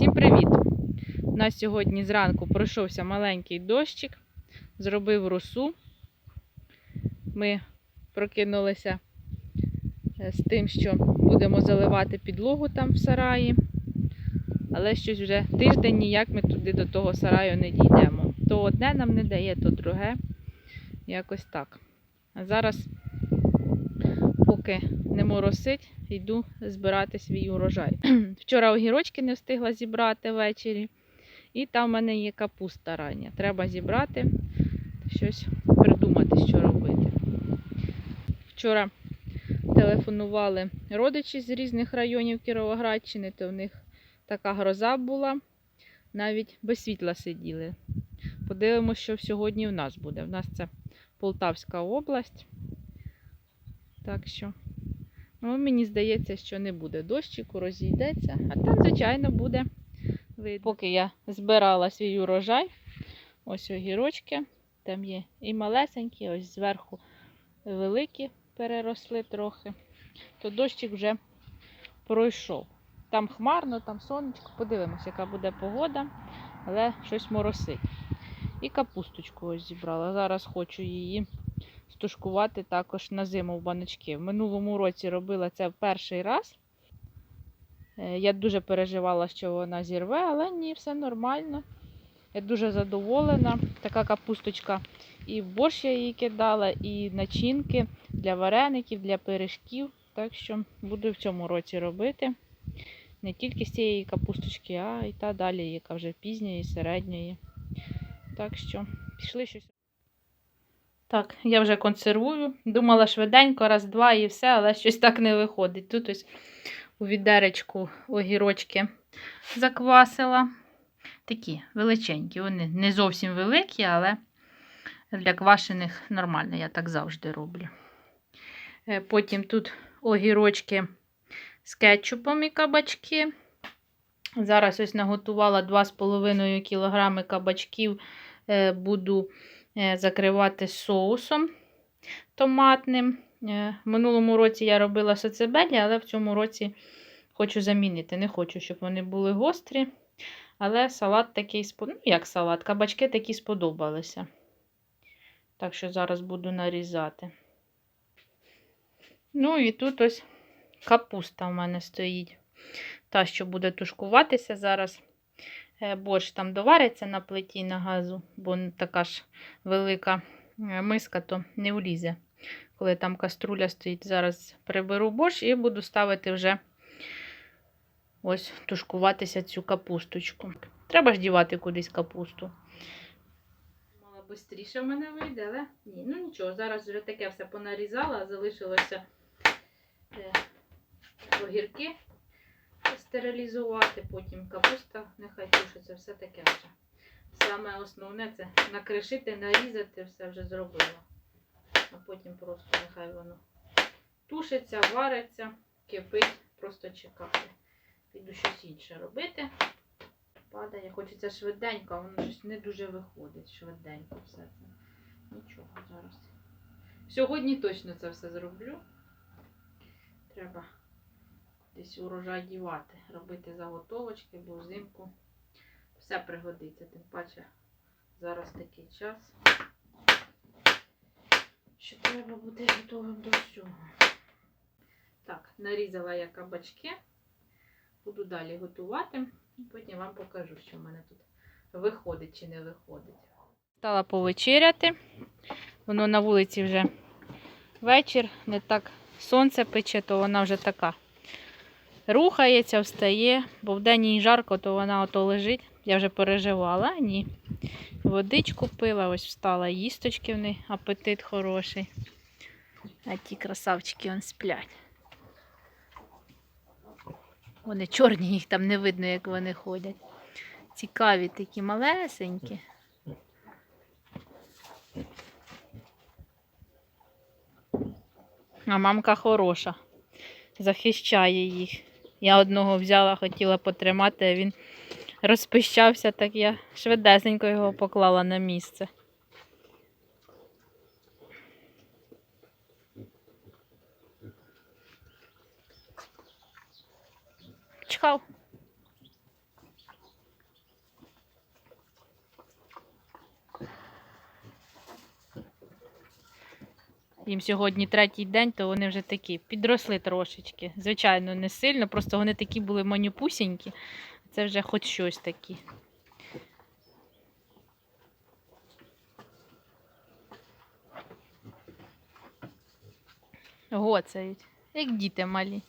Всім привіт! У нас сьогодні зранку пройшовся маленький дощик, зробив росу. Ми прокинулися е, з тим, що будемо заливати підлогу там в сараї. Але щось вже тиждень ніяк ми туди до того сараю не дійдемо. То одне нам не дає, то друге. Якось так. А зараз, поки не моросить, йду збирати свій урожай. Вчора огірочки не встигла зібрати ввечері. І там в мене є капуста рання. Треба зібрати, щось придумати, що робити. Вчора телефонували родичі з різних районів Кіровоградщини, то в них така гроза була. Навіть без світла сиділи. Подивимося, що сьогодні в нас буде. У нас це Полтавська область. Так що. Ну, мені здається, що не буде дощику, розійдеться, а там, звичайно, буде видно. Поки я збирала свій урожай, ось огірочки, там є і малесенькі, ось зверху великі переросли трохи, то дощик вже пройшов. Там хмарно, там сонечко, подивимось, яка буде погода, але щось моросить. І капусточку ось зібрала. Зараз хочу її стушкувати також на зиму в баночки. В минулому році робила це в перший раз. Е, Я дуже переживала, що вона зірве, але ні, все нормально. Я дуже задоволена. Така капусточка. І в борщ я її кидала, і начинки для вареників, для пиріжків. Так що буду в цьому році робити. Не тільки з цієї капусточки, а і та далі, яка вже пізньої, середньої. Так що пішли щось. Так, я вже консервую. Думала швиденько, раз-два і все, але щось так не виходить. Тут ось у відеречку огірочки заквасила. Такі величенькі. Вони не зовсім великі, але для квашених нормально, я так завжди роблю. Е, Потім тут огірочки з кетчупом і кабачки. Зараз ось наготувала 2,5 кг кабачків. Е, Буду закривати соусом томатним. Е, В минулому році я робила сацебелі, але в цьому році хочу замінити. Не хочу, щоб вони були гострі. Але салат такий. Ну, як салат, кабачки такі сподобалися. Так що зараз буду нарізати. Ну і тут ось капуста в мене стоїть. Та, що буде тушкуватися зараз. Е, Борщ там довариться на плиті на газу, бо така ж велика е, миска, то не влізе. Коли там каструля стоїть, зараз приберу борщ і буду ставити вже ось тушкуватися цю капусточку. Треба ж дівати кудись капусту. Мала швидше в мене вийде, але ні, ну нічого, зараз вже таке все понарізала, залишилося е, огірки стерилізувати, потім капуста, нехай тушиться, все таке вже. Саме основне це накришити, нарізати, все вже зробила. А потім просто нехай воно тушиться, вариться, кипить, просто чекати. Піду щось інше робити. Падає, хочеться швиденько, а воно щось не дуже виходить. Швиденько все це. Нічого зараз. Сьогодні точно це все зроблю. Треба десь урожай дівати, робити заготовочки, бо взимку все пригодиться. Тим паче зараз такий час, що треба бути готовим до всього. Так, нарізала я кабачки, буду далі готувати, і потім вам покажу, що в мене тут виходить чи не виходить. Стала повечеряти, воно на вулиці вже вечір, не так сонце пече, то вона вже така рухається, встає, бо вдень їй жарко, то вона ото лежить. Я вже переживала, ні. Водичку пила, ось встала, їсточки в неї, апетит хороший. А ті красавчики он сплять. Вони чорні, їх там не видно, як вони ходять. Цікаві такі малесенькі. А мамка хороша, захищає їх. Я одного взяла, хотіла потримати, а він розпищався, так я швидесенько його поклала на місце. Чхав. Їм сьогодні третій день, то вони вже такі підросли трошечки. Звичайно, не сильно, просто вони такі були манюпусінькі. Це вже хоч щось такі. Гоцають, як діти малі.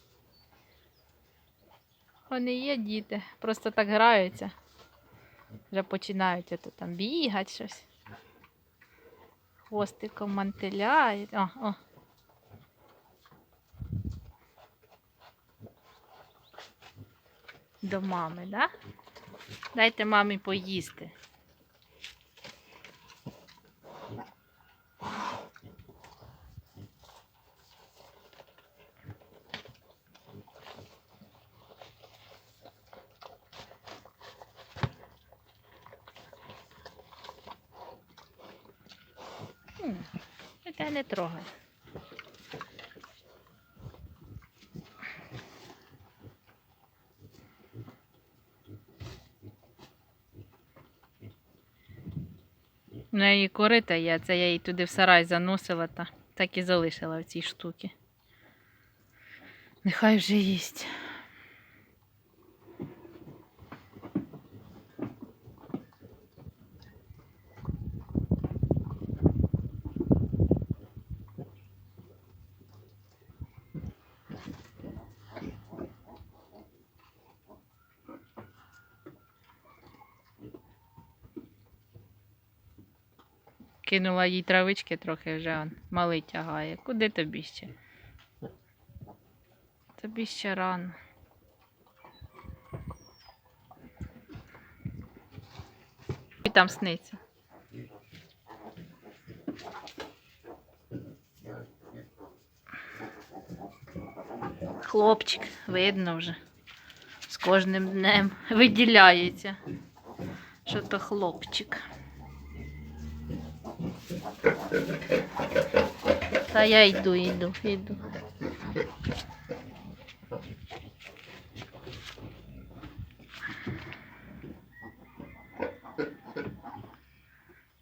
Вони є діти, просто так граються. Вже починають там бігати щось. Хвостиком мантиля. О, о. До мами, да? Дайте мамі поїсти. Не трогай. У неї корита є, це я її туди в сарай заносила та так і залишила в цій штуці. Нехай вже їсть. Кинула їй травички трохи вже он, малий тягає. Куди тобі ще? Тобі ще рано. І там сниться. Хлопчик, видно вже. З кожним днем виділяється, що то хлопчик. Та я йду, йду, йду.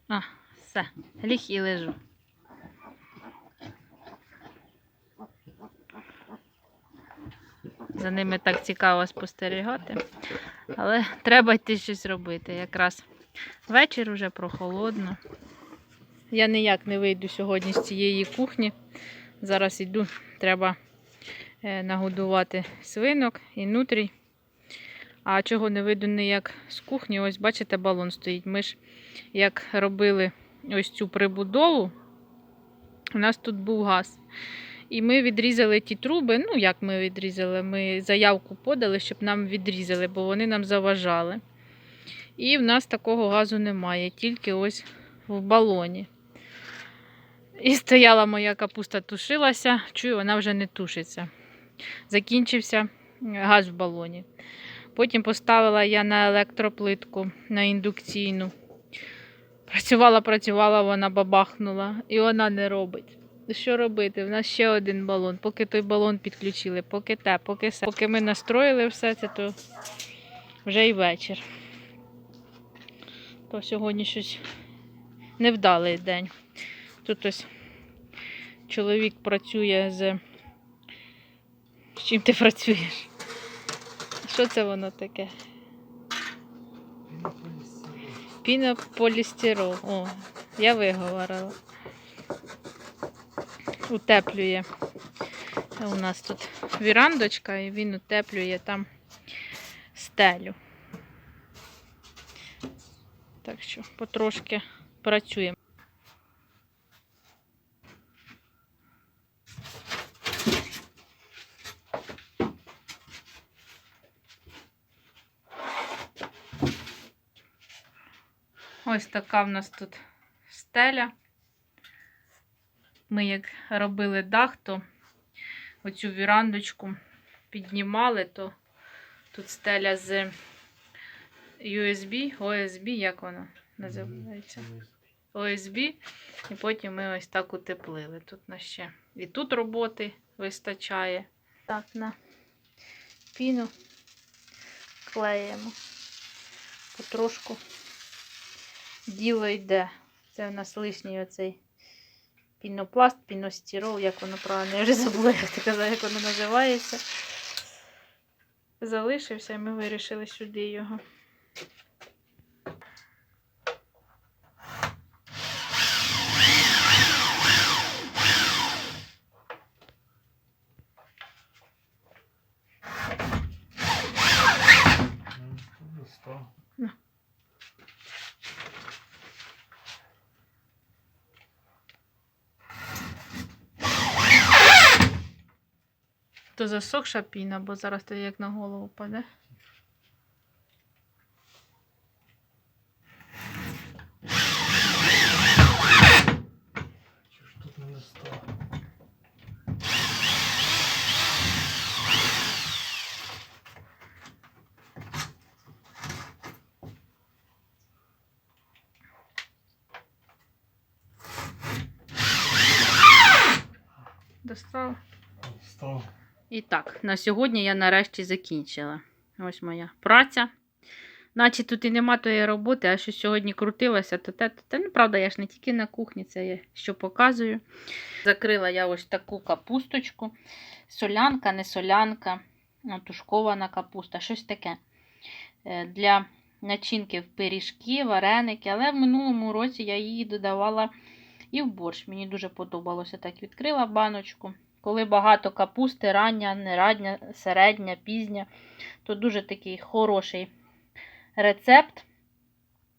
А, все, ліг і лежу. За ними так цікаво спостерігати, але треба йти щось робити. Якраз вечір уже прохолодно. Я ніяк не вийду сьогодні з цієї кухні. Зараз йду, треба е, нагодувати свинок і нутрій. А чого не вийду ніяк з кухні, ось бачите, балон стоїть. Ми ж як робили ось цю прибудову, у нас тут був газ. І ми відрізали ті труби. Ну, як ми відрізали? Ми заявку подали, щоб нам відрізали, бо вони нам заважали. І в нас такого газу немає, тільки ось в балоні. І стояла моя капуста, тушилася, чую, вона вже не тушиться. Закінчився газ в балоні. Потім поставила я на електроплитку, на індукційну. Працювала, працювала, вона бабахнула, і вона не робить. Що робити? У нас ще один балон. Поки той балон підключили, поки те, поки все. Поки ми настроїли все це, то вже й вечір. То сьогодні щось невдалий день. Тут ось чоловік працює з. З чим ти працюєш? Що це воно таке? Пінополістирол. О, я виговорила. Утеплює. У нас тут вірандочка, і він утеплює там стелю. Так що потрошки працюємо. Ось така в нас тут стеля. Ми як робили дах, то оцю вірандочку піднімали, то тут стеля з USB, OSB, як вона називається? ОСБ. І потім ми ось так утеплили. Тут на ще і тут роботи вистачає. Так, на піну клеїмо. Потрошку діло йде. Це у нас лишній оцей пінопласт, піностірол, як воно правильно, я вже забула, як ти казав, як воно називається. Залишився, і ми вирішили сюди його. Ну, достав. То засохша піна, бо зараз тобі як на голову паде. Чи ж І так, на сьогодні я нарешті закінчила. Ось моя праця. Наче тут і нема тої роботи, а що сьогодні крутилася, то те, то те. Ну, правда, я ж не тільки на кухні, це я що показую. Закрила я ось таку капусточку. Солянка, не солянка, тушкована капуста, щось таке. Е, Для начинки в пиріжки, вареники, але в минулому році я її додавала і в борщ. Мені дуже подобалося. Так відкрила баночку. Коли багато капусти, рання, не рання, середня, пізня, то дуже такий хороший рецепт.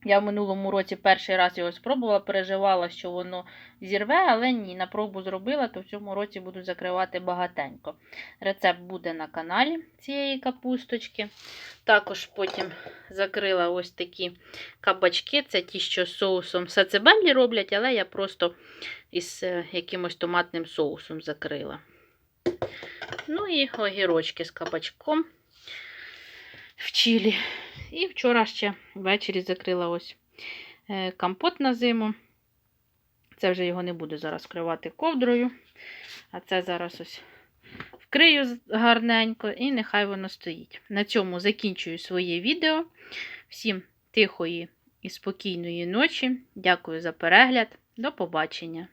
Я в минулому році перший раз його спробувала, переживала, що воно зірве, але ні, на пробу зробила, то в цьому році буду закривати багатенько. Рецепт буде на каналі цієї капусточки. Також потім закрила ось такі кабачки. Це ті, що з соусом сацебеллі роблять, але я просто із е, якимось томатним соусом закрила. Ну і огірочки з кабачком в чилі. І вчора ще ввечері закрила ось е, компот на зиму. Це вже його не буду зараз вкривати ковдрою. А це зараз ось вкрию гарненько і нехай воно стоїть. На цьому закінчую своє відео. Всім тихої і спокійної ночі. Дякую за перегляд. До побачення!